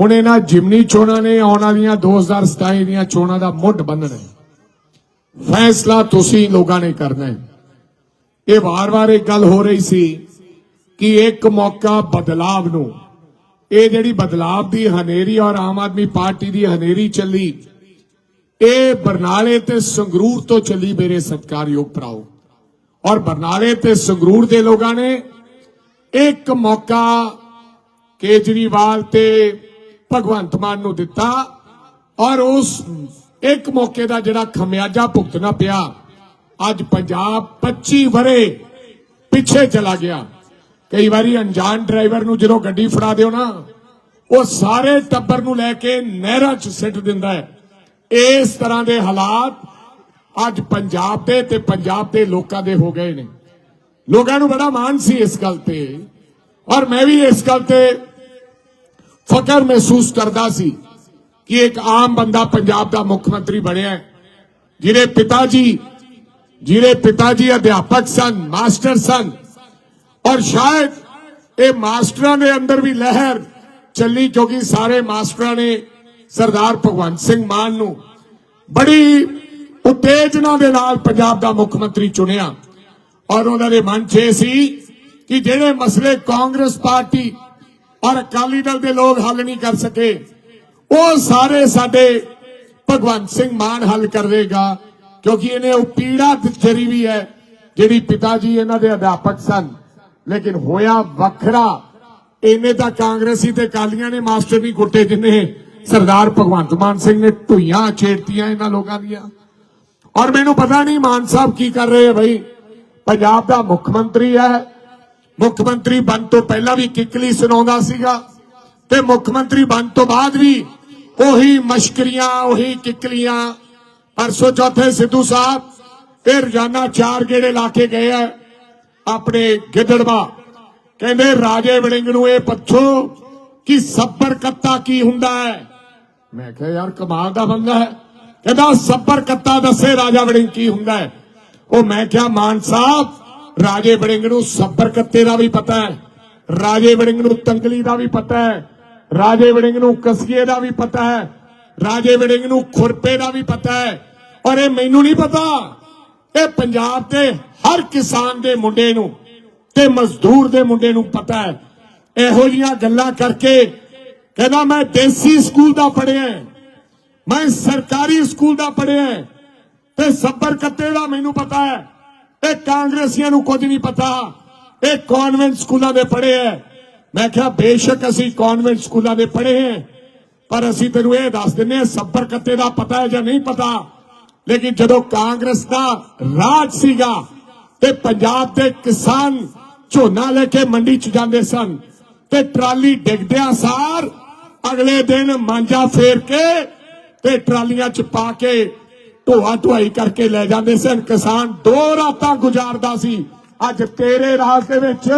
ਹੁਣ ਇਹਨਾਂ ਜਿਮਨੀ ਚੋਣਾਂ ਨੇ ਆਉਣ ਵਾਲੀਆਂ 2027 ਦੀਆਂ ਚੋਣਾਂ ਦਾ ਮੁੱਢ ਬੰਨਣਾ ਹੈ। ਫੈਸਲਾ ਤੁਸੀਂ ਲੋਕਾਂ ਨੇ ਕਰਨਾ ਹੈ। ਇਹ ਵਾਰ-ਵਾਰ ਇੱਕ ਗੱਲ ਹੋ ਰਹੀ ਸੀ ਕਿ ਇੱਕ ਮੌਕਾ ਬਦਲਾਵ ਨੂੰ, ਇਹ ਜਿਹੜੀ ਬਦਲਾਵ ਦੀ ਹਨੇਰੀ ਔਰ ਆਮ ਆਦਮੀ ਪਾਰਟੀ ਦੀ ਹਨੇਰੀ ਚੱਲੀ, ਇਹ ਬਰਨਾਲੇ ਤੇ ਸੰਗਰੂਰ ਤੋਂ ਚੱਲੀ ਮੇਰੇ ਸਤਿਕਾਰਯੋਗ ਭਰਾਓ। ਔਰ ਬਰਨਾਲੇ ਤੇ ਸੰਗਰੂਰ ਦੇ ਲੋਕਾਂ ਨੇ ਇੱਕ ਮੌਕਾ ਕੇਜਰੀਵਾਲ ਤੇ ਭਗਵੰਤ ਮਾਨ ਨੂੰ ਦਿੱਤਾ ਔਰ ਉਸ ਇੱਕ ਮੌਕੇ ਦਾ ਜਿਹੜਾ ਖਮਿਆਜਾ ਭੁਗਤਣਾ ਪਿਆ, ਅੱਜ ਪੰਜਾਬ 25 ਵਰੇ ਪਿੱਛੇ ਚਲਾ ਗਿਆ। ਕਈ ਵਾਰੀ ਅਣਜਾਣ ਡਰਾਈਵਰ ਨੂੰ ਜਦੋਂ ਗੱਡੀ ਫੜਾ ਦਿਓ ਨਾ, ਉਹ ਸਾਰੇ ਟੱਬਰ ਨੂੰ ਲੈ ਕੇ ਨਹਿਰਾਂ 'ਚ ਸਿੱਟ ਦਿੰਦਾ ਹੈ। ਇਸ ਤਰ੍ਹਾਂ ਦੇ ਹਾਲਾਤ ਅੱਜ ਪੰਜਾਬ ਦੇ ਤੇ ਪੰਜਾਬ ਦੇ ਲੋਕਾਂ ਦੇ ਹੋ ਗਏ ਨੇ। ਲੋਕਾਂ ਨੂੰ ਬੜਾ ਮਾਣ ਸੀ ਇਸ ਗੱਲ ਤੇ। ਔਰ ਮੈਂ ਵੀ ਇਸ ਗੱਲ ਤੇ ਫਕਰ ਮਹਿਸੂਸ ਕਰਦਾ ਸੀ ਕਿ ਇੱਕ ਆਮ ਬੰਦਾ ਪੰਜਾਬ ਦਾ ਮੁੱਖ ਮੰਤਰੀ ਬਣਿਆ ਹੈ, ਜਿਹਦੇ ਪਿਤਾ ਜੀ ਜਿਹਦੇ ਪਿਤਾ ਜੀ ਅਧਿਆਪਕ ਸਨ ਮਾਸਟਰ ਸਨ ਔਰ ਸ਼ਾਇਦ ਇਹ ਮਾਸਟਰਾਂ ਦੇ ਅੰਦਰ ਵੀ ਲਹਿਰ ਚੱਲੀ ਕਿਉਂਕਿ ਸਾਰੇ ਮਾਸਟਰਾਂ ਨੇ ਸਰਦਾਰ ਭਗਵੰਤ ਸਿੰਘ ਮਾਨ ਨੂੰ ਬੜੀ ਉਤੇਜਨਾ ਦੇ ਨਾਲ ਪੰਜਾਬ ਦਾ ਮੁੱਖ ਮੰਤਰੀ ਚੁਣਿਆ ਔਰ ਉਹਨਾਂ ਦੇ ਮਨ 'ਚ ਸੀ ਕਿ ਜਿਹੜੇ ਮਸਲੇ ਕਾਂਗਰਸ ਪਾਰਟੀ ਔਰ ਅਕਾਲੀ ਦਲ ਦੇ ਲੋਕ ਹੱਲ ਨਹੀਂ ਕਰ ਸਕੇ। ਉਹ ਸਾਰੇ ਸਾਡੇ ਭਗਵੰਤ ਸਿੰਘ ਮਾਨ ਹੱਲ ਕਰੇਗਾ, ਕਿਉਂਕਿ ਇਹਨੇ ਉਹ ਪੀੜਾ ਜਰੀ ਵੀ ਹੈ, ਜਿਹੜੀ ਪਿਤਾ ਜੀ ਇਹਨਾਂ ਦੇ ਅਧਿਆਪਕ ਸਨ। ਲੇਕਿਨ ਹੋਇਆ ਵੱਖਰਾ। ਇਹਨੇ ਤਾਂ ਕਾਂਗਰਸੀ ਤੇ ਕਾਲੀਆਂ ਨੇ ਮਾਸਟਰ ਨਹੀਂ ਕੁੱਟੇ ਜਿੰਨੇ ਸਰਦਾਰ ਭਗਵੰਤ ਮਾਨ ਸਿੰਘ ਨੇ ਢੁਈਆਂ ਛੇੜਤੀਆਂ ਇਹਨਾਂ ਲੋਕਾਂ ਦੀਆਂ। ਔਰ ਮੈਨੂੰ ਪਤਾ ਨਹੀਂ ਮਾਨ ਸਾਹਿਬ ਕੀ ਕਰ ਰਹੇ ਹੈ ਭਾਈ ਪੰਜਾਬ ਦਾ ਮੁੱਖ ਮੰਤਰੀ ਹੈ। ਮੁੱਖ ਮੰਤਰੀ ਬਣ ਤੋਂ ਪਹਿਲਾਂ ਵੀ ਕਿੱਕਲੀ ਸੁਣਾਉਂਦਾ ਸੀਗਾ ਤੇ ਮੁੱਖ ਮੰਤਰੀ ਬਣ ਤੋਂ ਬਾਅਦ ਵੀ ਉਹੀ ਮਸ਼ਕਰੀਆਂ, ਉਹੀ ਕਿੱਕਲੀਆਂ ਪਰਸੋਂ ਚੌਥੇ ਸਿੱਧੂ ਸਾਹਿਬ, ਇਹ ਰੋਜ਼ਾਨਾ ਚਾਰ ਗੇੜੇ ਲਾ ਕੇ ਗਏ ਆ ਆਪਣੇ ਗਿੱਦੜਵਾ। ਕਹਿੰਦੇ ਰਾਜੇ ਵੜਿੰਗ ਨੂੰ ਇਹ ਪੁੱਛੋ ਕਿ ਸੱਬਰ ਕੱਤਾ ਕੀ ਹੁੰਦਾ ਹੈ? ਮੈਂ ਕਿਹਾ, ਯਾਰ, ਕਮਾਲ ਦਾ ਬੰਦਾ ਹੈ। ਕਹਿੰਦਾ, ਸੱਬਰ ਕੱਤਾ ਦੱਸੇ ਰਾਜਾ ਵੜਿੰਗ ਕੀ ਹੁੰਦਾ ਹੈ? ਉਹ ਮੈਂ ਕਿਹਾ, ਮਾਨ ਸਾਹਿਬ ਰਾਜੇ ਵੜਿੰਗ ਨੂੰ ਸੱਬਰ ਕੱਤੇ ਦਾ ਵੀ ਪਤਾ ਹੈ, ਰਾਜੇ ਵੜਿੰਗ ਨੂੰ ਤੰਗਲੀ ਦਾ ਵੀ ਪਤਾ ਹੈ, ਰਾਜੇ ਵੜਿੰਗ ਨੂੰ ਕਸਗੀਏ ਦਾ ਵੀ ਪਤਾ ਹੈ, ਰਾਜੇ ਵੜਿੰਗ ਨੂੰ ਖੁਰਪੇ ਦਾ ਵੀ ਪਤਾ ਹੈ। ਔਰ ਇਹ ਮੈਨੂੰ ਨਹੀਂ ਪਤਾ, ਇਹ ਪੰਜਾਬ ਦੇ ਹਰ ਕਿਸਾਨ ਦੇ ਮੁੰਡੇ ਨੂੰ ਤੇ ਮਜ਼ਦੂਰ ਦੇ ਮੁੰਡੇ ਨੂੰ ਪਤਾ ਹੈ। ਇਹੋ ਜੀਆਂ ਗੱਲਾਂ ਕਰਕੇ ਕਹਿੰਦਾ ਮੈਂ ਦੇਸੀ ਸਕੂਲ ਦਾ ਪੜਿਆ ਮੈਂ ਸਰਕਾਰੀ ਸਕੂਲ ਦਾ ਪੜਿਆ ਤੇ ਸੱਬਰ ਕੱਤੇ ਦਾ ਮੈਨੂੰ ਪਤਾ ਹੈ। ਇਹ ਕਾਂਗਰਸੀਆਂ ਨੂੰ ਕੁਝ ਨਹੀਂ ਪਤਾ। ਇਹ ਕਨਵੈਂਟ ਸਕੂਲਾਂ ਦੇ ਪੜ੍ਹੇ ਹੈ ਮੈਂ ਕਿਹਾ, ਬੇਸ਼ੱਕ ਅਸੀਂ ਕਨਵੈਂਟ ਸਕੂਲਾਂ ਦੇ ਪੜ੍ਹੇ ਹੈ ਪਰ ਅਸੀਂ ਤੈਨੂੰ ਇਹ ਦੱਸ ਦਿੰਨੇ ਸੱਬਰ ਕੱਤੇ ਦਾ ਪਤਾ ਹੈ ਜਾਂ ਨਹੀਂ ਪਤਾ। ਲੇਕਿਨ ਜਦੋਂ ਕਾਂਗਰਸ ਦਾ ਰਾਜ ਸੀਗਾ ਤੇ ਪੰਜਾਬ ਦੇ ਕਿਸਾਨ ਝੋਨਾ ਲੈ ਕੇ ਮੰਡੀ ਚ ਜਾਂਦੇ ਸਨ ਤੇ ਟਰਾਲੀ ਡਿੱਗਦਿਆਂ ਸਾਰ ਅਗਲੇ ਦਿਨ ਮਾਂਜਾ ਫੇਰ ਕੇ ਤੇ ਟਰਾਲੀਆਂ ਚ ਪਾ ਕੇ ਢੋਆ ਢੁਆਈ ਕਰਕੇ ਲੈ ਜਾਂਦੇ ਸਨ ਕਿਸਾਨ ਦੋ ਰਾਤਾਂ ਗੁਜ਼ਾਰਦਾ ਸੀ। ਅੱਜ ਤੇਰੇ ਰਾਜ ਦੇ ਵਿੱਚ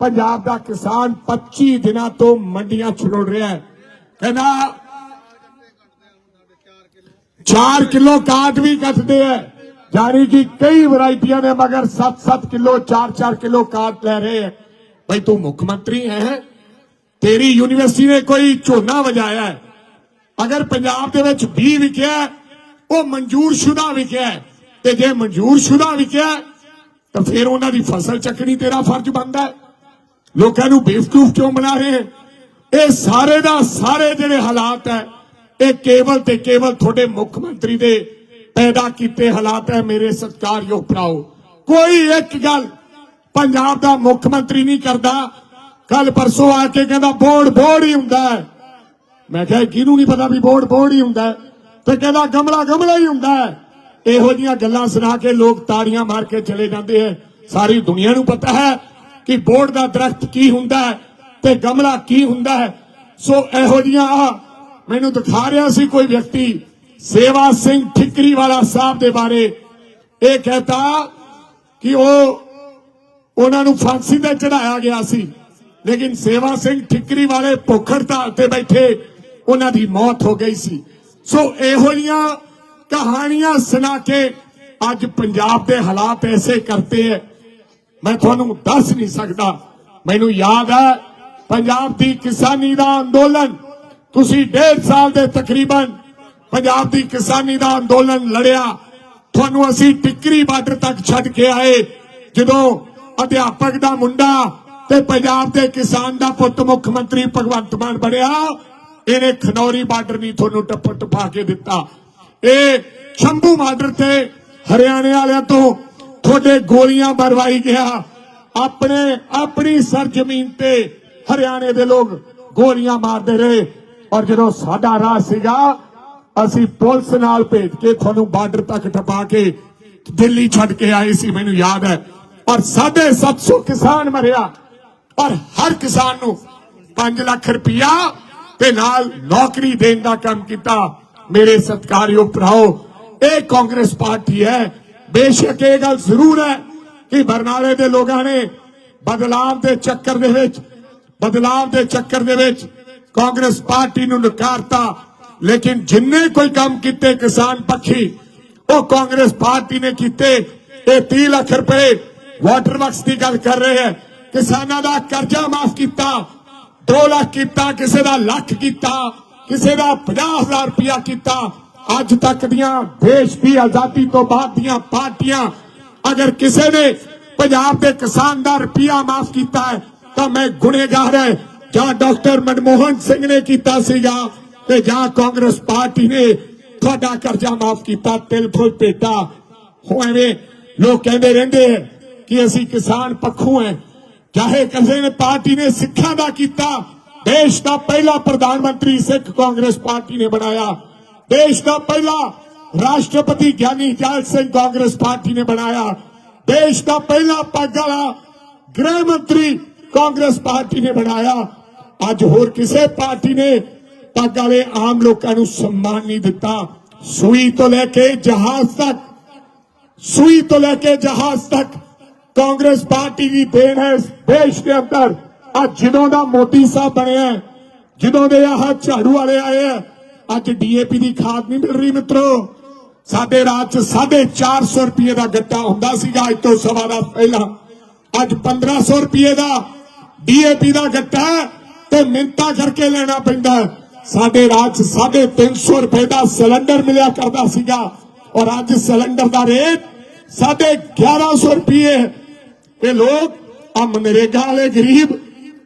ਪੰਜਾਬ ਦਾ ਕਿਸਾਨ 25 ਦਿਨਾਂ ਤੋਂ ਮੰਡੀਆਂ ਛੁੜ ਰਿਹਾ ਹੈ। ਕਹਿੰਦਾ 4 ਕਿਲੋ ਕਾਟ ਵੀ ਕੱਟਦੇ ਐ ਜਾਨੀ ਕਿ ਕਈ ਵੈਰਾਈਟੀਆਂ ਨੇ, ਮਗਰ 7-7 ਕਿਲੋ 4-4 ਕਿਲੋ ਕਾਟ ਲੈ ਰਹੇ ਐ ਭਾਈ ਤੂੰ ਮੁੱਖ ਮੰਤਰੀ ਹੈ ਤੇਰੀ ਯੂਨੀਵਰਸਿਟੀ ਨੇ ਕੋਈ ਝੋਨਾ ਵਜਾਇਆ ਅਗਰ ਪੰਜਾਬ ਦੇ ਵਿੱਚ 20 ਵਿਕਿਆ ਉਹ ਮਨਜ਼ੂਰ ਸ਼ੁਦਾ ਵਿਕਿਆ ਤੇ ਜੇ ਮਨਜ਼ੂਰ ਸ਼ੁਦਾ ਵਿਕਿਆ ਤਾਂ ਫਿਰ ਉਹਨਾਂ ਦੀ ਫਸਲ ਚੱਕਣੀ ਤੇਰਾ ਫਰਜ਼ ਬਣਦਾ ਲੋਕਾਂ ਨੂੰ ਬੇਵਕੂਫ ਕਿਉਂ ਬਣਾ ਰਹੇ ਇਹ ਸਾਰੇ ਦਾ ਸਾਰੇ ਜਿਹੜੇ ਹਾਲਾਤ ਹੈ, ਇਹ ਕੇਵਲ ਤੇ ਕੇਵਲ ਤੁਹਾਡੇ ਮੁੱਖ ਮੰਤਰੀ ਦੇ ਪੈਦਾ ਕੀਤੇ ਹਾਲਾਤ ਹੈ, ਮੇਰੇ ਸਤਿਕਾਰਯੋਗ ਭਰਾਓ। ਕੋਈ ਇੱਕ ਗੱਲ ਪੰਜਾਬ ਦਾ ਮੁੱਖ ਮੰਤਰੀ ਨਹੀਂ ਕਰਦਾ। ਕੱਲ ਪਰਸੋਂ ਆ ਕੇ ਕਹਿੰਦਾ, ਬੋਰਡ ਬੋਰਡ ਹੀ ਹੁੰਦਾ ਮੈਂ ਕਿਹਾ ਕਿਹਨੂੰ ਨਹੀਂ ਪਤਾ ਵੀ ਬੋਰਡ ਬੋਰਡ ਹੀ ਹੁੰਦਾ ਤੇ ਕਹਿੰਦਾ ਗਮਲਾ ਗਮਲਾ ਹੀ ਹੁੰਦਾ ਹੈ। ਇਹੋ ਜੀਆਂ ਗੱਲਾਂ ਸੁਣਾ ਕੇ ਲੋਕ ਤਾੜੀਆਂ ਮਾਰ ਕੇ ਚਲੇ ਜਾਂਦੇ ਹੈ। ਸਾਰੀ ਦੁਨੀਆ ਨੂੰ ਪਤਾ ਹੈ ਕਿ ਬੋਰਡ ਦਾ ਦਰਖਤ ਕੀ ਹੁੰਦਾ ਹੈ ਤੇ ਗਮਲਾ ਕੀ ਹੁੰਦਾ ਹੈ। ਸੋ ਇਹੋ ਜੀਆਂ ਮੈਨੂੰ ਦਿਖਾ ਰਿਹਾ ਸੀ ਕੋਈ ਵਿਅਕਤੀ, ਸੇਵਾ ਸਿੰਘ ਠਿਕਰੀ ਵਾਲਾ ਸਾਹਿਬ ਦੇ ਬਾਰੇ। ਇਹ ਕਹਤਾ ਕਿ ਉਹ ਉਹਨਾਂ ਨੂੰ ਫਾਂਸੀ ਤੇ ਚੜਾਇਆ ਗਿਆ ਸੀ। ਲੇਕਿਨ ਸੇਵਾ ਸਿੰਘ ਠਿਕਰੀ ਵਾਲੇ ਭੁੱਖ ਹੜਤਾਲ ਤੇ ਬੈਠੇ, ਉਹਨਾਂ ਦੀ ਮੌਤ ਹੋ ਗਈ ਸੀ। ਸੋ ਇਹੋ ਜੀਆਂ ਕਹਾਣੀਆਂ ਸੁਣਾ ਕੇ ਅੱਜ ਪੰਜਾਬ ਦੇ ਹਾਲਾਤ ਐਸੇ ਕਰਤੇ ਹੈ ਮੈਂ ਤੁਹਾਨੂੰ ਦੱਸ ਨਹੀਂ ਸਕਦਾ। ਮੈਨੂੰ ਯਾਦ ਹੈ ਪੰਜਾਬ ਦੀ ਕਿਸਾਨੀ ਦਾ ਅੰਦੋਲਨ। ਤੁਸੀਂ ਡੇਢ ਸਾਲ ਦੇ ਤਕਰੀਬਨ ਪੰਜਾਬ ਦੀ ਕਿਸਾਨੀ ਦਾ ਅੰਦੋਲਨ ਲੜਿਆ। ਤੁਹਾਨੂੰ ਅਸੀਂ ਟਿੱਕਰੀ ਬਾਰਡਰ ਤੱਕ ਛੱਡ ਕੇ ਆਏ। ਜਦੋਂ ਅਧਿਆਪਕ ਦਾ ਮੁੰਡਾ ਤੇ ਪੰਜਾਬ ਦੇ ਕਿਸਾਨ ਦਾ ਪੁੱਤ ਮੁੱਖ ਮੰਤਰੀ ਭਗਵੰਤ ਮਾਨ ਬਣਿਆ ਇਹਨੇ ਖਨੌਰੀ ਬਾਰਡਰ ਨਹੀਂ ਤੁਹਾਨੂੰ ਟੱਪ ਟਪਾ ਕੇ ਦਿੱਤਾ। ਇਹ ਸ਼ੰਭੂ ਬਾਰਡਰ ਤੇ ਹਰਿਆਣੇ ਵਾਲਿਆਂ ਤੋਂ ਤੁਹਾਡੇ ਗੋਲੀਆਂ ਮਰਵਾਈ ਗਿਆ। ਆਪਣੇ, ਆਪਣੀ ਸਰਜ਼ਮੀਨ ਤੇ ਹਰਿਆਣੇ ਦੇ ਲੋਕ ਗੋਲੀਆਂ ਮਾਰਦੇ ਰਹੇ। ਔਰ ਜਦੋਂ ਸਾਡਾ ਰਾਹ ਸੀਗਾ, ਅਸੀਂ ਪੁਲਿਸ ਨਾਲ ਭੇਜ ਕੇ ਤੁਹਾਨੂੰ ਬਾਰਡਰ ਤੱਕ ਟਪਾ ਕੇ ਦਿੱਲੀ ਛੱਡ ਕੇ ਆਏ ਸੀ, ਮੈਨੂੰ ਯਾਦ ਹੈ। ਔਰ 750 ਕਿਸਾਨ ਮਰਿਆ। ਔਰ ਹਰ ਕਿਸਾਨ ਨੂੰ 5 ਲੱਖ ਰੁਪਇਆ ਤੇ ਨਾਲ ਨੌਕਰੀ ਦੇਣ ਦਾ ਕੰਮ ਕੀਤਾ। ਮੇਰੇ ਸਤਿਕਾਰਯੋਗ ਭਰਾਓ, ਇਹ ਕਾਂਗਰਸ ਪਾਰਟੀ ਹੈ। ਬੇਸ਼ੱਕ ਇਹ ਗੱਲ ਜ਼ਰੂਰ ਹੈ ਕਿ ਬਰਨਾਲੇ ਦੇ ਲੋਕਾਂ ਨੇ ਬਦਲਾਅ ਦੇ ਚੱਕਰ ਦੇ ਵਿੱਚ, ਬਦਲਾਅ ਦੇ ਚੱਕਰ ਦੇ ਵਿੱਚ ਕਾਂਗਰਸ ਪਾਰਟੀ ਨੂੰ ਨਕਾਰਤਾ। ਲੇਕਿਨ ਜਿੰਨੇ ਕੋਈ ਕੰਮ ਕੀਤੇ ਕਿਸਾਨ ਪੱਖੀ, ਉਹ ਕਾਂਗਰਸ ਪਾਰਟੀ ਨੇ ਕੀਤੇ। ਇਹ 30 ਲੱਖ ਰੁਪਏ ਵਾਟਰ ਵਰਕਸ ਦੀ ਗੱਲ ਕਰ ਰਹੇ ਹੈ। ਕਿਸਾਨਾਂ ਦਾ ਕਰਜ਼ਾ ਮਾਫ ਕੀਤਾ। 2 ਲੱਖ ਕੀਤਾ, ਕਿਸੇ ਦਾ ਲੱਖ ਕੀਤਾ, ਕਿਸੇ ਦਾ 50000 ਰੁਪਇਆ ਕੀਤਾ। ਅੱਜ ਤੱਕ ਦੀਆਂ ਦੇਸ਼ ਦੀ ਆਜ਼ਾਦੀ ਤੋਂ ਬਾਅਦ ਦੀਆਂ ਪਾਰਟੀਆਂ, ਅਗਰ ਕਿਸੇ ਨੇ ਪੰਜਾਬ ਦੇ ਕਿਸਾਨ ਦਾ ਰੁਪਇਆ ਮਾਫ ਕੀਤਾ ਹੈ, ਤਾਂ ਮੈਂ ਗੁਨੇਗਾਰ ਹੈ। ਜਾਂ ਡਾਕਟਰ ਮਨਮੋਹਨ ਸਿੰਘ ਨੇ ਕੀਤਾ ਸੀਗਾ ਤੇ ਜਾਂ ਕਾਂਗਰਸ ਪਾਰਟੀ ਨੇ ਤੁਹਾਡਾ ਕਰਜ਼ਾ ਮਾਫ ਕੀਤਾ, ਤਿਲ ਫੁੱਲ ਪੇਟਾ ਹੋ ਐਵੇਂ ਲੋਕ ਕਹਿੰਦੇ ਰਹਿੰਦੇ ਹੈ ਕਿ ਅਸੀਂ ਕਿਸਾਨ ਪੱਖੋਂ ਹੈ। ਚਾਹੇ ਕਿਸੇ ਨੇ ਪਾਰਟੀ ਨੇ ਸਿੱਖਾਂ ਦਾ ਕੀਤਾ, ਦੇਸ਼ ਦਾ ਪਹਿਲਾ ਪ੍ਰਧਾਨ ਮੰਤਰੀ ਸਿੱਖ ਕਾਂਗਰਸ ਪਾਰਟੀ ਨੇ ਬਣਾਇਆ। ਦੇਸ਼ ਦਾ ਪਹਿਲਾ ਰਾਸ਼ਟਰਪਤੀ ਗਿਆਨੀ ਜੈਲ ਸਿੰਘ ਕਾਂਗਰਸ ਪਾਰਟੀ ਨੇ ਬਣਾਇਆ। ਦੇਸ਼ ਦਾ ਪਹਿਲਾ ਪੱਗ ਵਾਲਾ ਗ੍ਰਹਿ ਮੰਤਰੀ ਕਾਂਗਰਸ ਪਾਰਟੀ ਨੇ ਬਣਾਇਆ। ਅੱਜ ਹੋਰ ਕਿਸੇ ਪਾਰਟੀ ਨੇ ਪੱਗ ਵਾਲੇ ਆਮ ਲੋਕਾਂ ਨੂੰ ਸਨਮਾਨ ਨਹੀਂ ਦਿੱਤਾ। ਸੂਈ ਤੋਂ ਲੈ ਕੇ ਜਹਾਜ਼ ਤੱਕ, ਸੂਈ ਤੋਂ ਲੈ ਕੇ ਜਹਾਜ਼ ਤੱਕ ਕਾਂਗਰਸ ਪਾਰਟੀ ਦੀ ਦੇਣ ਹੈ ਇਸ ਦੇਸ਼ ਦੇ ਅੰਦਰ। ਅੱਜ ਜਦੋਂ ਦਾ ਮੋਦੀ ਸਾਹਿਬ ਬਣਿਆ ਹੈ, ਜਦੋਂ ਦੇ ਆਹ ਝਾੜੂ ਵਾਲੇ ਆਏ ਆ ਅੱਜ ਡੀਏਪੀ ਦੀ ਖਾਦ ਨਹੀਂ ਮਿਲ ਰਹੀ ਮਿੱਤਰੋ। ਸਾਡੇ ਰਾਜ ਚ 450 ਰੁਪਏ ਦਾ ਗੱਟਾ ਹੁੰਦਾ ਸੀਗਾ ਅੱਜ ਤੋਂ ਸਵਾ ਦਾ ਪਹਿਲਾਂ। ਅੱਜ 1500 ਰੁਪਏ ਦਾ ਡੀਏਪੀ ਦਾ ਗੱਟਾ ਤੇ ਮਿੰਤਾ ਕਰਕੇ ਲੈਣਾ ਪੈਂਦਾ ਸਾਡੇ ਰਾਜ ਚ 350 ਰੁਪਏ ਦਾ ਸਿਲੰਡਰ ਮਿਲਿਆ ਕਰਦਾ ਸੀਗਾ। ਔਰ ਅੱਜ ਸਿਲੰਡਰ ਦਾ ਰੇਟ 1150 ਰੁਪਏ ਇਹ ਲੋਕ ਆ ਮਨਰੇਗਾ ਵਾਲੇ ਗਰੀਬ।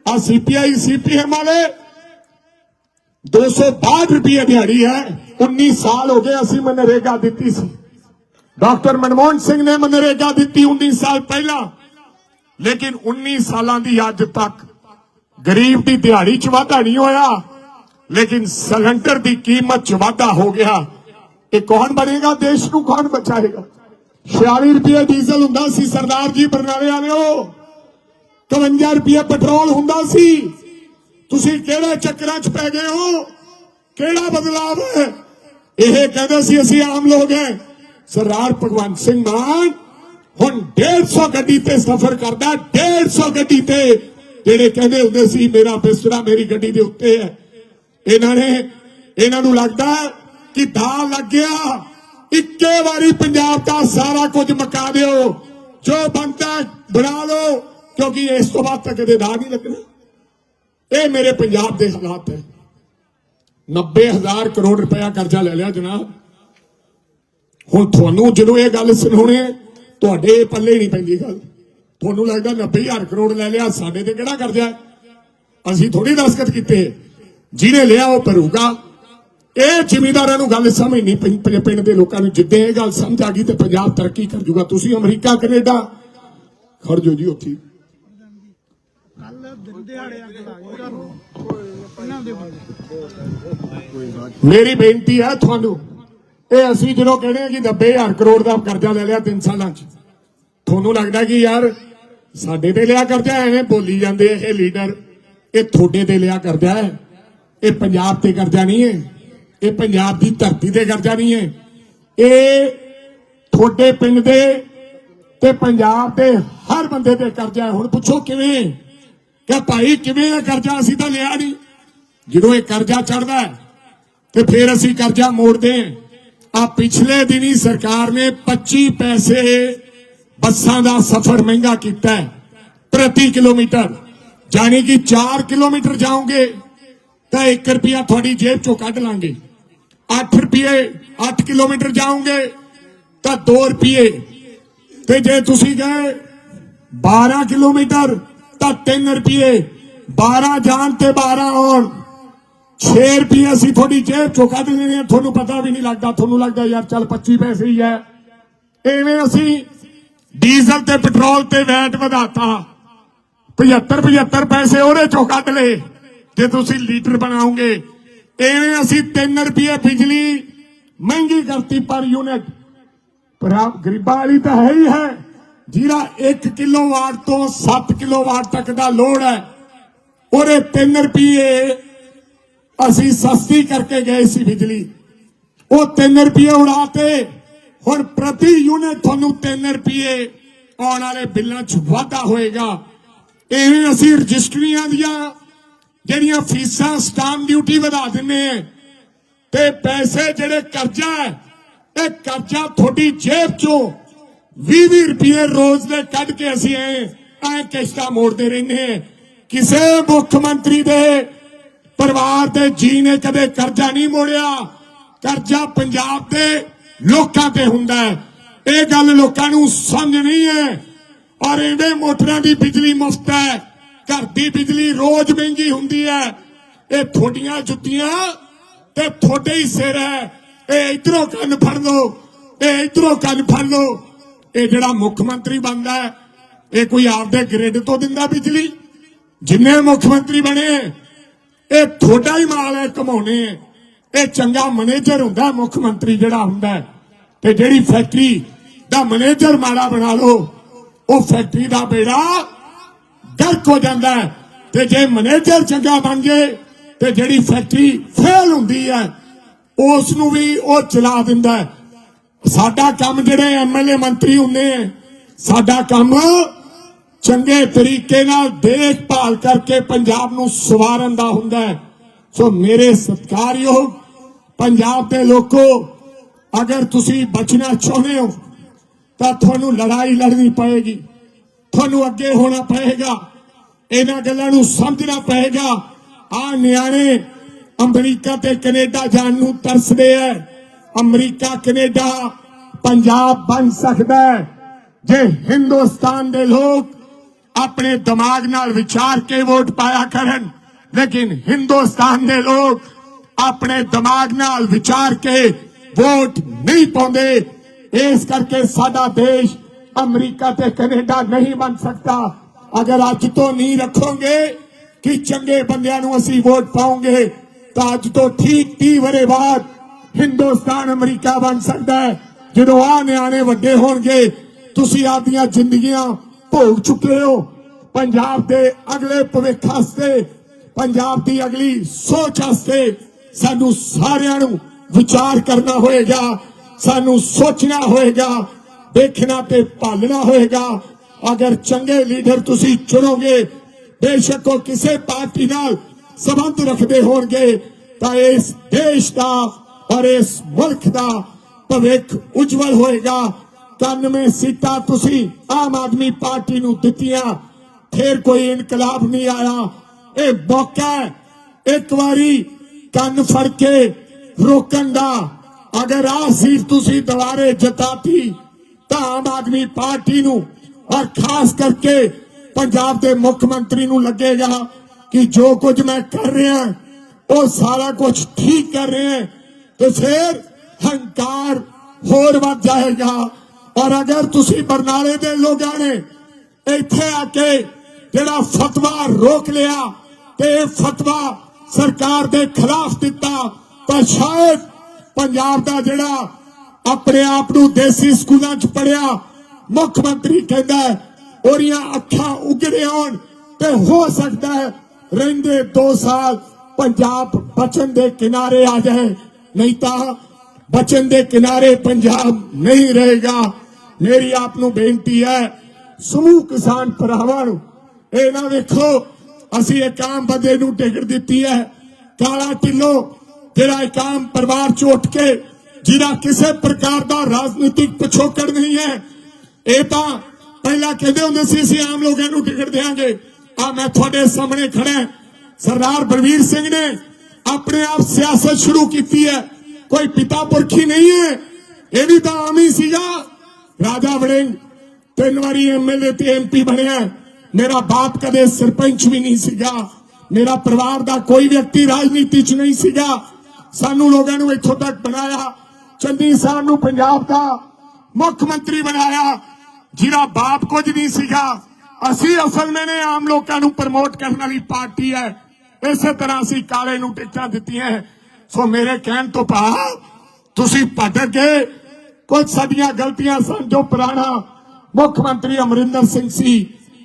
ਆ ਸੀਪੀਆਈ ਸੀਪੀਐਮ ਵਾਲੇ 262 ਰੁਪਏ ਦਿਹਾੜੀ ਹੈ। 19 ਸਾਲ ਹੋ ਗਏ ਅਸੀਂ ਮਨਰੇਗਾ ਦਿੱਤੀ ਸੀ। ਡਾਕਟਰ ਮਨਮੋਹਨ ਸਿੰਘ ਨੇ ਮਨਰੇਗਾ ਦਿੱਤੀ 19 ਸਾਲ ਪਹਿਲਾਂ। ਲੇਕਿਨ 19 ਸਾਲਾਂ ਦੀ ਅੱਜ ਤੱਕ ਗਰੀਬ ਦੀ ਦਿਹਾੜੀ 'ਚ ਵਾਧਾ ਨਹੀਂ ਹੋਇਆ। ਲੇਕਿਨ ਸਿਲੰਡਰ ਦੀ ਕੀਮਤ 'ਚ ਵਾਧਾ ਹੋ ਗਿਆ। ਇਹ ਕੌਣ ਬਣੇਗਾ? ਦੇਸ਼ ਨੂੰ ਕੌਣ ਬਚਾਏਗਾ? 46 ਰੁਪਏ ਡੀਜ਼ਲ ਹੁੰਦਾ ਸੀ, ਸਰਦਾਰ ਜੀ ਬਰਨਾਲੇ ਵਾਲਿਓ 52 ਰੁਪਏ ਪੈਟਰੋਲ ਹੁੰਦਾ ਸੀ। ਤੁਸੀਂ ਕਿਹੜੇ ਚੱਕਰਾਂ 'ਚ ਪੈ ਗਏ ਹੋ? ਕਿਹੜਾ ਬਦਲਾਵ ਹੈ? ਇਹ ਕਹਿੰਦੇ ਸੀ, ਅਸੀਂ ਆਮ ਲੋਕ ਹੈ। ਸਰਦਾਰ ਭਗਵੰਤ ਸਿੰਘ ਮਾਨ ਹੁਣ 150 ਗੱਡੀ ਤੇ ਸਫ਼ਰ ਕਰਦਾ 150 ਗੱਡੀ ਤੇ। ਜਿਹੜੇ ਕਹਿੰਦੇ ਹੁੰਦੇ ਸੀ, ਮੇਰਾ ਬਿਸਤਰਾ ਮੇਰੀ ਗੱਡੀ ਦੇ ਉੱਤੇ ਹੈ। ਇਹਨਾਂ ਨੇ, ਇਹਨਾਂ ਨੂੰ ਲੱਗਦਾ ਕਿ ਦਾ ਲੱਗ ਗਿਆ। ਇੱਕੇ ਵਾਰੀ ਪੰਜਾਬ ਦਾ ਸਾਰਾ ਕੁਝ ਮਕਾ ਦਿਓ। ਜੋ ਬੰਦਾ ਬਣਾ ਲਓ, ਕਿਉਂਕਿ ਇਸ ਤੋਂ ਬਾਅਦ ਤਾਂ ਕਦੇ ਦਾ ਨਹੀਂ ਲੱਗਣਾ। ਇਹ ਮੇਰੇ ਪੰਜਾਬ ਦੇ ਹਾਲਾਤ ਹੈ। 90000 ਕਰੋੜ ਰੁਪਇਆ ਕਰਜ਼ਾ ਲੈ ਲਿਆ ਜਨਾਬ। ਹੁਣ ਤੁਹਾਨੂੰ ਜਦੋਂ ਇਹ ਗੱਲ ਸੁਣਾਉਣੇ ਤੁਹਾਡੇ ਪੱਲੇ ਨਹੀਂ ਪੈਂਦੀ ਗੱਲ। ਤੁਹਾਨੂੰ ਲੱਗਦਾ 90000 ਕਰੋੜ ਲੈ ਲਿਆ, ਸਾਡੇ ਤੇ ਕਿਹੜਾ ਕਰਜ਼ਾ ਹੈ? ਅਸੀਂ ਥੋੜੀ ਦਸਖਤ ਕੀਤੇ। ਜਿਹਨੇ ਲਿਆ ਉਹ ਭਰੂਗਾ। ਇਹ ਜਿਮੀਦਾਰਾਂ ਨੂੰ ਗੱਲ ਸਮਝ ਨਹੀਂ ਪਈ ਪਿੰਡ ਦੇ ਲੋਕਾਂ ਨੂੰ ਜਿੱਦੇ ਇਹ ਗੱਲ ਸਮਝ ਆ ਗਈ ਤੇ ਪੰਜਾਬ ਤਰੱਕੀ ਕਰ ਜੂਗਾ। ਤੁਸੀਂ ਅਮਰੀਕਾ, ਕੈਨੇਡਾ ਖੜ ਜਾਓ ਜੀ ਉੱਥੇ। ਮੇਰੀ ਬੇਨਤੀ ਹੈ ਤੁਹਾਨੂੰ, ਇਹ ਅਸੀਂ ਜਦੋਂ ਕਹਿੰਦੇ ਆ ਕਿ 90000 ਕਰੋੜ ਦਾ ਕਰਜ਼ਾ ਲੈ ਲਿਆ 3 ਸਾਲਾਂ 'ਚ, ਤੁਹਾਨੂੰ ਲੱਗਦਾ ਕਿ ਯਾਰ ਸਾਡੇ ਤੇ ਲਿਆ ਕਰਜ਼ਾ ਐਵੇਂ ਬੋਲੀ ਜਾਂਦੇ ਇਹ ਲੀਡਰ, ਇਹ ਤੁਹਾਡੇ ਤੇ ਲਿਆ ਕਰਜ਼ਾ ਹੈ, ਇਹ ਪੰਜਾਬ ਤੇ ਕਰਜ਼ਾ ਨਹੀਂ ਹੈ। ਇਹ ਪੰਜਾਬ ਦੀ ਧਰਤੀ ਤੇ ਕਰਜ਼ਾ ਨਹੀਂ ਹੈ। ਇਹ ਤੁਹਾਡੇ ਪਿੰਡ ਦੇ ਤੇ ਪੰਜਾਬ ਦੇ ਹਰ ਬੰਦੇ ਤੇ ਕਰਜ਼ਾ ਹੈ। ਹੁਣ ਪੁੱਛੋ ਕਿਵੇਂ? ਕਿ ਭਾਈ, ਕਿਵੇਂ ਇਹ ਕਰਜ਼ਾ ਅਸੀਂ ਤਾਂ ਲਿਆ ਨਹੀਂ? ਜਦੋਂ ਇਹ ਕਰਜ਼ਾ ਚੜਦਾ ਤੇ ਫਿਰ ਅਸੀਂ ਕਰਜ਼ਾ ਮੋੜਦੇ ਆ ਪਿਛਲੇ ਦਿਨੀ ਸਰਕਾਰ ਨੇ 25 ਪੈਸੇ ਬੱਸਾਂ ਦਾ ਸਫ਼ਰ ਮਹਿੰਗਾ ਕੀਤਾ ਹੈ, ਪ੍ਰਤੀ ਕਿਲੋਮੀਟਰ। ਜਾਨੀ ਕਿ 4 ਕਿਲੋਮੀਟਰ ਜਾਓਗੇ, ਤਾਂ 1 ਰੁਪਿਆ ਤੁਹਾਡੀ ਜੇਬ ਚੋਂ ਕੱਢ ਲਾਂਗੇ। 8 ਰੁਪਏ 8 ਕਿਲੋਮੀਟਰ ਜਾਓਗੇ ਤਾਂ 2 ਰੁਪਏ ਤੇ ਜੇ ਤੁਸੀਂ ਗਏ 12 ਕਿਲੋਮੀਟਰ ਤਾਂ 3 ਰੁਪਏ 12 ਜਾਣ ਤੇ 12 ਆਉਣ 6 ਰੁਪਏ ਅਸੀਂ ਤੁਹਾਡੀ ਜੇਬ ਚੋਂ ਕੱਢ ਲੈਣੇ ਆ ਤੁਹਾਨੂੰ ਪਤਾ ਵੀ ਨਹੀਂ ਲੱਗਦਾ ਤੁਹਾਨੂੰ ਲੱਗਦਾ ਯਾਰ ਚੱਲ 25 ਪੈਸੇ ਹੀ ਹੈ ਐਵੇਂ ਅਸੀਂ ਡੀਜ਼ਲ ਤੇ ਪੈਟਰੋਲ ਤੇ ਵੈਟ ਵਧਾਤਾ 75 75 ਪੈਸੇ ਉਹਦੇ ਚੋਂ ਕੱਢ ਲਏ ਜੇ ਤੁਸੀਂ ਲੀਟਰ ਬਣਾਓਗੇ ਐਵੇਂ ਅਸੀਂ 3 ਰੁਪਏ ਬਿਜਲੀ ਮਹਿੰਗੀ ਕਰਤੀ ਪਰ ਯੂਨਿਟ ਪਰ ਆਪ ਗਰੀਬਾਂ ਵਾਲੀ ਤਾਂ ਹੈ ਹੀ ਹੈ। ਜਿਹੜਾ 1 ਕਿਲੋਵਾਟ ਤੋਂ 7 ਕਿਲੋਵਾਟ ਤੱਕ ਦਾ ਲੋਡ ਹੈ। ਉਹਦੇ 3 ਰੁਪਏ ਅਸੀਂ ਸਸਤੀ ਕਰਕੇ ਗਏ ਸੀ ਬਿਜਲੀ। ਉਹ 3 ਰੁਪਏ ਉਡਾਤੇ। ਹੁਣ ਪ੍ਰਤੀ ਯੂਨਿਟ ਤੁਹਾਨੂੰ 3 ਰੁਪਏ ਆਉਣ ਵਾਲੇ ਬਿੱਲਾਂ 'ਚ ਵਾਧਾ ਹੋਏਗਾ। ਐਵੇਂ ਅਸੀਂ ਰਜਿਸਟਰੀਆਂ ਦੀਆਂ ਜਿਹੜੀਆਂ ਫੀਸਾਂ ਸਟਾਮ ਡਿਊਟੀ ਵਧਾ ਦਿੰਨੇ ਆ, ਤੇ ਪੈਸੇ ਜਿਹੜੇ ਕਰਜ਼ਾ ਹੈ, ਇਹ ਕਰਜ਼ਾ ਤੁਹਾਡੀ ਜੇਬ ਚੋਂ 20 ਰੁਪਏ ਰੋਜ਼ ਦੇ ਕੱਢ ਕੇ ਅਸੀਂ ਐ ਐ ਕਿਸ਼ਤਾਂ ਮੋੜਦੇ ਰਹਿੰਦੇ ਹਾਂ ਕਿਸੇ ਮੁੱਖ ਮੰਤਰੀ ਦੇ ਪਰਿਵਾਰ ਦੇ ਜੀ ਨੇ ਕਦੇ ਕਰਜ਼ਾ ਨਹੀਂ ਮੋੜਿਆ। ਕਰਜ਼ਾ ਪੰਜਾਬ ਦੇ ਲੋਕਾਂ ਤੇ ਹੁੰਦਾ ਇਹ ਗੱਲ ਲੋਕਾਂ ਨੂੰ ਸਮਝ ਨਹੀਂ ਹੈ। ਔਰ ਇਹਦੇ ਮੋਟਰਾਂ ਦੀ ਬਿਜਲੀ ਮੁਫਤ ਹੈ। ਘਰ ਦੀ ਬਿਜਲੀ ਰੋਜ਼ ਮਹਿੰਗੀ ਹੁੰਦੀ ਹੈ। ਇਹ ਤੁਹਾਡੀਆਂ ਜੁੱਤੀਆਂ ਤੇ ਤੁਹਾਡੇ ਹੀ ਸਿਰ ਹੈ। ਇਹ ਇਧਰੋਂ ਕੰਨ ਫੜ ਲਓ, ਇਹ ਇਧਰੋਂ ਕੰਨ ਫੜ ਲਓ। ਇਹ ਜਿਹੜਾ ਮੁੱਖ ਮੰਤਰੀ ਬਣਦਾ ਹੈ, ਇਹ ਕੋਈ ਆਪਦੇ ਗ੍ਰਿਡ ਤੋਂ ਦਿੰਦਾ ਬਿਜਲੀ? ਜਿੰਨੇ ਮੁੱਖ ਮੰਤਰੀ ਬਣੇ, ਇਹ ਤੁਹਾਡਾ ਹੀ ਮਾਲ ਹੈ, ਕਮਾਉਣੇ। ਇਹ ਚੰਗਾ ਮੈਨੇਜਰ ਹੁੰਦਾ ਮੁੱਖ ਮੰਤਰੀ ਜਿਹੜਾ ਹੁੰਦਾ ਤੇ ਜਿਹੜੀ ਫੈਕਟਰੀ ਦਾ ਮੈਨੇਜਰ ਮਾੜਾ ਬਣਾ ਲਓ, ਉਹ ਫੈਕਟਰੀ ਦਾ ਬੇੜਾ ਗਰਕ ਹੋ ਜਾਂਦਾ ਹੈ ਤੇ ਜੇ ਮੈਨੇਜਰ ਚੰਗਾ ਬਣ ਜੇ ਤੇ ਜਿਹੜੀ ਫੈਕਟਰੀ ਫੇਲ ਹੁੰਦੀ ਹੈ ਉਸ ਨੂੰ ਵੀ ਉਹ ਚਲਾ ਦਿੰਦਾ ਸਾਡਾ ਕੰਮ ਜਿਹੜੇ ਐਮਐਲਏ ਮੰਤਰੀ ਹੁੰਦੇ ਆ ਸਾਡਾ ਕੰਮ ਚੰਗੇ ਤਰੀਕੇ ਨਾਲ ਦੇਖਭਾਲ ਕਰਕੇ ਪੰਜਾਬ ਨੂੰ ਸਵਾਰਨ ਦਾ ਹੁੰਦਾ ਹੈ। ਸੋ ਮੇਰੇ ਸਤਿਕਾਰਯੋਗ ਪੰਜਾਬ ਦੇ ਲੋਕੋ, ਅਗਰ ਤੁਸੀਂ ਬਚਣਾ ਚਾਹੁੰਦੇ ਹੋ, ਤਾਂ ਤੁਹਾਨੂੰ ਲੜਾਈ ਲੜਨੀ ਪਏਗੀ। ਤੁਹਾਨੂੰ ਅੱਗੇ ਹੋਣਾ ਪਏਗਾ। ਇਹਨਾਂ ਗੱਲਾਂ ਨੂੰ ਸਮਝਣਾ ਪਏਗਾ। ਆ ਨਿਆਣੇ ਅਮਰੀਕਾ ਤੇ ਕੈਨੇਡਾ ਜਾਣ ਨੂੰ ਤਰਸਦੇ ਐ। ਅਮਰੀਕਾ, ਕੈਨੇਡਾ, ਪੰਜਾਬ ਬਣ ਸਕਦਾ ਹੈ ਜੇ ਹਿੰਦੁਸਤਾਨ ਦੇ ਲੋਕ ਆਪਣੇ ਦਿਮਾਗ ਨਾਲ ਵਿਚਾਰ ਕੇ ਵੋਟ ਪਾਇਆ ਕਰਨ, ਲੇਕਿਨ ਹਿੰਦੁਸਤਾਨ ਦੇ ਲੋਕ ਆਪਣੇ ਦਿਮਾਗ ਨਾਲ ਵਿਚਾਰ ਕੇ ਵੋਟ ਨਹੀਂ ਪਾਉਂਦੇ, ਇਸ ਕਰਕੇ ਸਾਡਾ ਦੇਸ਼ ਅਮਰੀਕਾ ਤੇ ਕੈਨੇਡਾ ਨਹੀਂ ਬਣ ਸਕਦਾ। ਅਗਰ ਅੱਜ ਤੋਂ ਨਹੀਂ ਰੱਖੋਗੇ ਕਿ ਚੰਗੇ ਬੰਦਿਆਂ ਨੂੰ ਅਸੀਂ ਵੋਟ ਪਾਉਂਗੇ, ਤਾਂ ਅੱਜ ਤੋਂ ਠੀਕ 30 ਵਰੇ ਬਾਅਦ ਹਿੰਦੁਸਤਾਨ ਅਮਰੀਕਾ ਬਣ ਸਕਦਾ ਹੈ। ਜਦੋਂ ਆ ਨਿਆਣੇ ਵੱਡੇ ਹੋਣਗੇ, ਤੁਸੀਂ ਆਪਦੀਆਂ ਜ਼ਿੰਦਗੀਆਂ ਭੋਗ ਚੁੱਕੇ ਹੋ। ਪੰਜਾਬ ਦੇ ਅਗਲੇ ਭਵਿੱਖ ਵਾਸਤੇ, ਪੰਜਾਬ ਦੀ ਅਗਲੀ ਸੋਚ ਵਾਸਤੇ ਸਾਨੂੰ ਸਾਰਿਆਂ ਨੂੰ ਵਿਚਾਰ ਕਰਨਾ ਹੋਏਗਾ, ਸਾਨੂੰ ਸੋਚਣਾ ਹੋਏਗਾ ਦੇਖਣਾ ਤੇ ਭਾਲਣਾ ਹੋਏਗਾ। ਅਗਰ ਚੰਗੇ ਲੀਡਰ ਤੁਸੀਂ ਚੁਣੋਗੇ, ਬੇਸ਼ੱਕ ਉਹ ਕਿਸੇ ਪਾਰਟੀ ਨਾਲ ਸੰਬੰਧ ਰੱਖਦੇ ਹੋਣਗੇ, ਤਾਂ ਇਸ ਦੇਸ਼ ਦਾ ਔਰ ਇਸ ਮੁਲਕ ਦਾ ਭਵਿੱਖ ਉਜਵਲ ਹੋਏਗਾ। 91 ਸੀਟਾਂ ਤੁਸੀਂ ਆਮ ਆਦਮੀ ਪਾਰਟੀ ਨੂੰ ਦਿੱਤੀਆਂ, ਫੇਰ ਕੋਈ ਇਨਕਲਾਬ ਨਹੀਂ ਆਇਆ। ਇਹ ਮੌਕਾ ਇੱਕ ਵਾਰੀ ਕੰਨ ਫੜ ਕੇ ਰੋਕਣ ਦਾ। ਅਗਰ ਆ ਸੀਟ ਤੁਸੀਂ ਦੁਬਾਰੇ ਜਿਤਾਤੀ ਤਾਂ ਆਮ ਆਦਮੀ ਪਾਰਟੀ ਨੂੰ ਔਰ ਖਾਸ ਕਰਕੇ ਪੰਜਾਬ ਦੇ ਮੁੱਖ ਮੰਤਰੀ ਨੂੰ ਲੱਗੇਗਾ ਕਿ ਜੋ ਕੁਝ ਮੈਂ ਕਰ ਰਿਹਾ, ਉਹ ਸਾਰਾ ਕੁਝ ਠੀਕ ਕਰ ਰਿਹਾ ਤੇ ਫਿਰ ਹੰਕਾਰ ਹੋਰ ਵੱਧ ਜਾਏਗਾ। ਔਰ ਅਗਰ ਤੁਸੀਂ ਬਰਨਾਲੇ ਦੇ ਲੋਕਾਂ ਨੇ ਇੱਥੇ ਆ ਕੇ ਜਿਹੜਾ ਫਤਵਾ ਰੋਕ ਲਿਆ ਤੇ ਇਹ ਫਤਵਾ ਸਰਕਾਰ ਦੇ ਖਿਲਾਫ ਦਿੱਤਾ, ਤਾਂ ਸ਼ਾਇਦ ਪੰਜਾਬ ਦਾ ਜਿਹੜਾ ਆਪਣੇ ਆਪ ਨੂੰ ਦੇਸੀ ਸਕੂਲਾਂ 'ਚ ਪੜਿਆ ਮੁੱਖ ਮੰਤਰੀ ਕਹਿੰਦਾ ਉਹਦੀਆਂ ਅੱਖਾਂ ਉਗੜੇ ਆਉਣ ਤੇ ਹੋ ਸਕਦਾ ਹੈ ਰਹਿੰਦੇ 2 ਸਾਲ ਪੰਜਾਬ ਬਚਨ ਦੇ ਕਿਨਾਰੇ ਆ ਜਾਏ। ਨਹੀਂ ਤਾਂ ਬਚਨ ਦੇ ਕਿਨਾਰੇ ਪੰਜਾਬ ਨਹੀਂ ਰਹੇਗਾ। ਮੇਰੀ ਆਪ ਨੂੰ ਬੇਨਤੀ ਹੈ, ਸਮੂਹ ਕਿਸਾਨ ਭਰਾਵਾਂ ਨੂੰ, ਇਹ ਨਾ ਵੇਖੋ, ਅਸੀਂ ਇੱਕ ਆਮ ਬੰਦੇ ਨੂੰ ਟਿਕਟ ਦਿੱਤੀ ਹੈ, ਕਾਲਾ ਢਿੱਲੋ, ਜਿਹੜਾ ਇੱਕ ਆਮ ਪਰਿਵਾਰ ਚ ਉੱਠ ਕੇ ਜਿਹਦਾ ਕਿਸੇ ਪ੍ਰਕਾਰ ਦਾ ਰਾਜਨੀਤਿਕ ਪਿਛੋਕੜ ਨਹੀਂ ਹੈ, ਇਹ ਤਾਂ ਪਹਿਲਾਂ ਕਹਿੰਦੇ ਹੁੰਦੇ ਸੀ, ਅਸੀਂ ਆਮ ਲੋਕਾਂ ਨੂੰ ਟਿਕਟ ਦੇਾਂਗੇ ਆ ਮੈਂ ਤੁਹਾਡੇ ਸਾਹਮਣੇ ਖੜਾ ਸਰਦਾਰ ਬਲਵੀਰ ਸਿੰਘ ਨੇ ਆਪਣੇ ਆਪ ਸਿਆਸਤ ਸ਼ੁਰੂ ਕੀਤੀ ਹੈ। ਕੋਈ ਪਿਤਾ ਪੁਰਖੀ ਨਹੀਂ ਹੈ। ਇਹ ਵੀ ਤਾਂ ਆਮ ਹੀ ਸੀਗਾ। ਰਾਜਾ ਵੜਿੰਗ ਤਿੰਨ ਵਾਰੀ ਐਮਐਲਏ ਤੇ ਐਮਪੀ ਬਣਿਆ। ਮੇਰਾ ਬਾਪ ਕਦੇ ਸਰਪੰਚ ਵੀ ਨਹੀਂ ਸੀਗਾ। ਮੇਰਾ ਪਰਿਵਾਰ ਦਾ ਕੋਈ ਵਿਅਕਤੀ ਰਾਜਨੀਤੀ 'ਚ ਨਹੀਂ ਸੀਗਾ। ਸਾਨੂੰ ਲੋਕਾਂ ਨੂੰ ਇੱਥੋਂ ਤੱਕ ਬਣਾਇਆ। ਚੰਨੀ ਸਾਹਿਬ ਨੂੰ ਪੰਜਾਬ ਦਾ ਮੁੱਖ ਮੰਤਰੀ ਬਣਾਇਆ, ਜਿਹਦਾ ਬਾਪ ਕੁਝ ਨਹੀਂ ਸੀਗਾ। ਅਸੀਂ ਅਸਲ ਵਿੱਚ ਨੇ ਆਮ ਲੋਕਾਂ ਨੂੰ ਪ੍ਰਮੋਟ ਕਰਨ ਵਾਲੀ ਪਾਰਟੀ ਹੈ। ਇਸੇ ਤਰ੍ਹਾਂ ਅਸੀਂ ਕਾਲੇ ਨੂੰ ਟਿਕਟਾਂ ਦਿੱਤੀਆਂ ਸੋ ਮੇਰੇ ਕਹਿਣ ਤੋਂ ਭਾਵ, ਤੁਸੀਂ ਭਟਕ ਕੇ ਕੁਝ ਸਾਡੀਆਂ ਗਲਤੀਆਂ ਸਨ ਜੋ ਪੁਰਾਣਾ ਮੁੱਖ ਮੰਤਰੀ ਅਮਰਿੰਦਰ ਸਿੰਘ ਸੀ।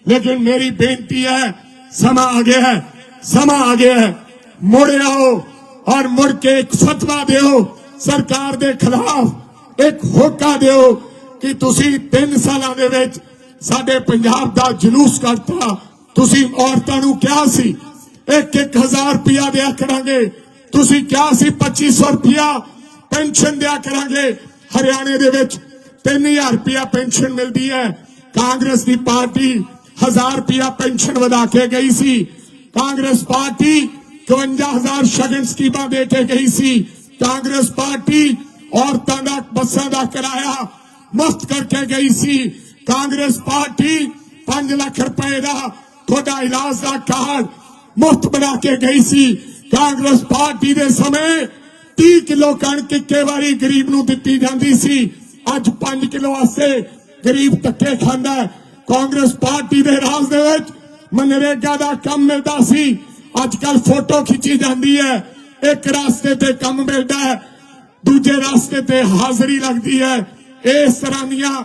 ਲੇਕਿਨ ਮੇਰੀ ਬੇਨਤੀ ਹੈ, ਸਮਾਂ ਆ ਗਿਆ ਹੈ, ਸਮਾਂ ਆ ਗਿਆ ਹੈ। ਮੁੜ ਆਓ ਔਰ ਮੁੜ ਕੇ ਇੱਕ ਫਤਵਾ ਦਿਓ। ਸਰਕਾਰ ਦੇ ਖਿਲਾਫ ਇੱਕ ਹੋਕਾ ਦਿਓ ਕਿ ਤੁਸੀਂ 3 ਸਾਲਾਂ ਦੇ ਵਿੱਚ ਸਾਡੇ ਪੰਜਾਬ ਦਾ ਜਲੂਸ ਕੱਢਤਾ। ਤੁਸੀਂ ਔਰਤਾਂ ਨੂੰ ਕਿਹਾ ਸੀ, ਇੱਕ ਇੱਕ ਹਜ਼ਾਰ ਦਿਆ ਕਰਾਂਗੇ। ਤੁਸੀਂ ਕਿਹਾ ਸੀ 2500 ਰੁਪਇਆ ਪੈਨਸ਼ਨ ਦਿਆ ਕਰਾਂਗੇ। ਹਰਿਆਣੇ ਦੇ ਵਿੱਚ 3000 ਰੁਪਇਆ ਪੈਨਸ਼ਨ ਮਿਲਦੀ ਹੈ। ਕਾਂਗਰਸ ਦੀ ਪਾਰਟੀ 1000 ਰੁਪਇਆ ਪੈਨਸ਼ਨ ਵਧਾ ਕੇ ਗਈ ਸੀ। ਕਾਂਗਰਸ ਪਾਰਟੀ 51000 ਸ਼ਗਨ ਸਕੀਮਾਂ ਦੇ ਕੇ ਗਈ ਸੀ। ਕਾਂਗਰਸ ਪਾਰਟੀ ਔਰਤਾਂ ਦਾ ਬੱਸਾਂ ਦਾ ਕਿਰਾਇਆ ਮੁਫਤ ਕਰਕੇ ਗਈ ਸੀ ਕਾਂਗਰਸ ਪਾਰਟੀ 5 ਲੱਖ ਰੁਪਏ ਦਾ ਤੁਹਾਡਾ ਇਲਾਜ ਦਾ ਕਾਰਡ ਮੁਫਤ ਬਣਾ ਕੇ ਗਈ ਸੀ ਕਾਂਗਰਸ ਪਾਰਟੀ ਦੇ ਸਮੇਂ 30 ਕਿਲੋ ਕਣਕ ਇੱਕੇ ਵਾਰੀ ਗਰੀਬ ਨੂੰ ਦਿੱਤੀ ਜਾਂਦੀ ਸੀ ਅੱਜ 5 ਕਿਲੋ ਵਾਸਤੇ ਗਰੀਬ ਧੱਕੇ ਖਾਂਦਾ ਕਾਂਗਰਸ ਪਾਰਟੀ ਦੇ ਰਾਜ ਦੇ ਵਿੱਚ ਮਨਰੇਗਾ ਦਾ ਕੰਮ ਮਿਲਦਾ ਸੀ ਅੱਜ ਕੱਲ ਫੋਟੋ ਖਿੱਚੀ ਜਾਂਦੀ ਹੈ ਇੱਕ ਰਾਸਤੇ ਤੇ ਕੰਮ ਮਿਲਦਾ ਹੈ, ਦੂਜੇ ਰਾਸਤੇ ਤੇ ਹਾਜ਼ਰੀ ਲੱਗਦੀ ਹੈ। ਇਸ ਤਰ੍ਹਾਂ ਦੀਆਂ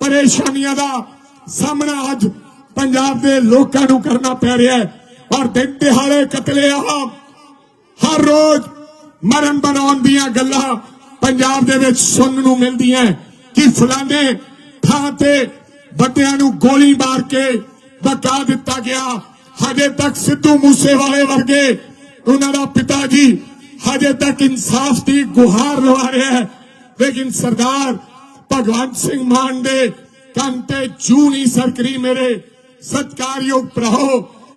ਪਰੇਸ਼ਾਨੀਆਂ ਦਾ ਸਾਹਮਣਾ ਅੱਜ ਪੰਜਾਬ ਦੇ ਲੋਕਾਂ ਨੂੰ ਕਰਨਾ ਪੈ ਰਿਹਾ ਹੈ। ਔਰ ਦਿਨ ਦਿਹਾੜੇ ਕਤਲੇਆਮ, ਹਰ ਰੋਜ਼ ਮਰਨ ਬਣਾਉਣ ਦੀਆਂ ਗੱਲਾਂ ਪੰਜਾਬ ਦੇ ਵਿੱਚ ਸੁਣਨ ਨੂੰ ਮਿਲਦੀਆਂ ਕਿ ਫਲਾਣੇ ਥਾਂ ਤੇ ਬੰਦਿਆਂ ਨੂੰ ਗੋਲੀ ਮਾਰ ਕੇ ਬਕਾ ਦਿੱਤਾ ਗਿਆ। ਹਜੇ ਤੱਕ ਸਿੱਧੂ ਮੂਸੇਵਾਲੇ ਵਰਗੇ ਉਹਨਾਂ ਦਾ ਪਿਤਾ ਜੀ ਹਜੇ ਤੱਕ ਇਨਸਾਫ ਦੀ ਗੁਹਾਰ ਲਵਾ ਰਿਹਾ ਹੈ। ਲੇਕਿਨ ਸਰਦਾਰ ਭਗਵੰਤ ਸਿੰਘ ਮਾਨ ਦੇ ਕੰਨ ਤੇ ਜੂ ਸਰਕਰੀ ਮੇਰੇ। ਸਤਕਾਰਯੋਗ ਭਰਾਓ